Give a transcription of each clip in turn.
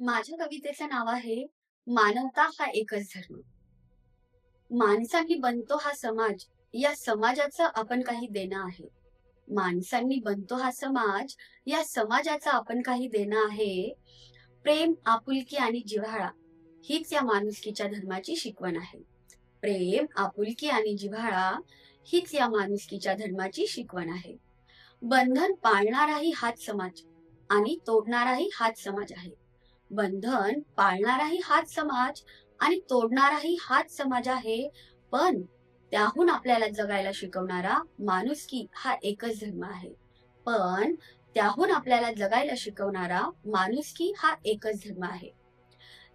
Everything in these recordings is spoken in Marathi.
माझ्या कवितेचं नाव आहे मानवता हा एकच धर्म. माणसांनी बनतो हा समाज या समाजाचं आपण काही देणं आहे. माणसांनी बनतो हा समाज या समाजाचा आपण काही देणं आहे. प्रेम आपुलकी आणि जिव्हाळा हीच या माणुसकीच्या धर्माची शिकवण आहे. प्रेम आपुलकी आणि जिव्हाळा हीच या माणुसकीच्या धर्माची शिकवण आहे. बंधन पाळणाराही हाच समाज आणि तोडणाराही हाच समाज आहे. बंधन पाळणाराही हाच समाज आणि तोडणाराही हाच समाज आहे. पण त्याहून आपल्याला जगायला शिकवणारा माणुसकी हा एकच धर्म आहे. पण त्याहून आपल्याला जगायला शिकवणारा माणुसकी हा एकच धर्म आहे.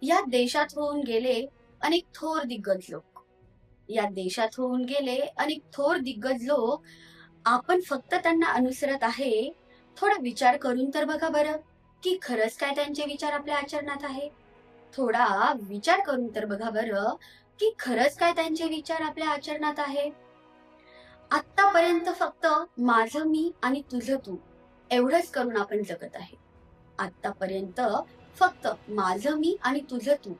या देशात होऊन गेले अनेक थोर दिग्गज लोक. या देशात होऊन गेले अनेक थोर दिग्गज लोक. आपण फक्त त्यांना अनुसरत आहे. थोडा विचार करून तर बघा बरं. की खरंच काय त्यांचे विचार आपल्या आचरणात आहे? थोडा विचार करून तर बघा बरं की खरंच काय त्यांचे विचार आपल्या आचरणात आहे? आतापर्यंत फक्त माझं मी आणि तुझं तू एवढंच करून आपण जगत आहे. आतापर्यंत फक्त माझं मी आणि तुझं तू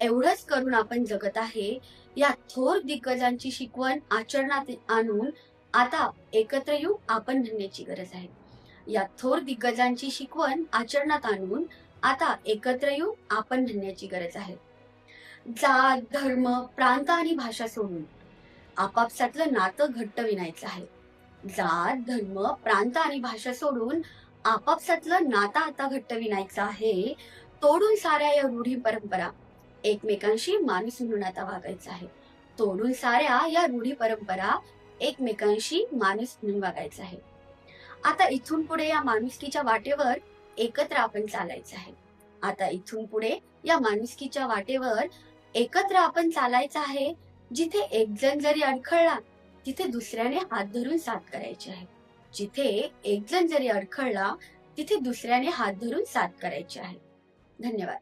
एवढंच करून आपण जगत आहे या थोर दिग्गजांची शिकवण आचरणात आणून आता एकत्र येऊ आपण म्हणण्याची गरज आहे. या थोर दिग्गजांची शिकवण आचरणात आणून आता एकत्र येऊन आपण म्हणण्याची गरज आहे. जात धर्म प्रांत आणि भाषा सोडून आपापसातलं नातं घट्ट विणायचं आहे. जात धर्म प्रांत आणि भाषा सोडून आपापसातलं नातं आता घट्ट विणायचं आहे. तोडून साऱ्या या रूढी परंपरा एकमेकांशी माणूस म्हणून आता वागायचं आहे. तोडून साऱ्या या रूढी परंपरा एकमेकांशी माणूस म्हणून वागायचं आहे. आता इथून पुढे या माणुसकीच्या वाटेवर एकत्र आपण चालायचं आहे. आता इथून पुढे या माणुसकीच्या वाटेवर एकत्र आपण चालायचं आहे जिथे एक जण जरी अडखळला तिथे दुसऱ्याने हात धरून साथ करायची आहे. जिथे एक जण जरी अडखळला तिथे दुसऱ्याने हात धरून साथ करायची आहे. धन्यवाद.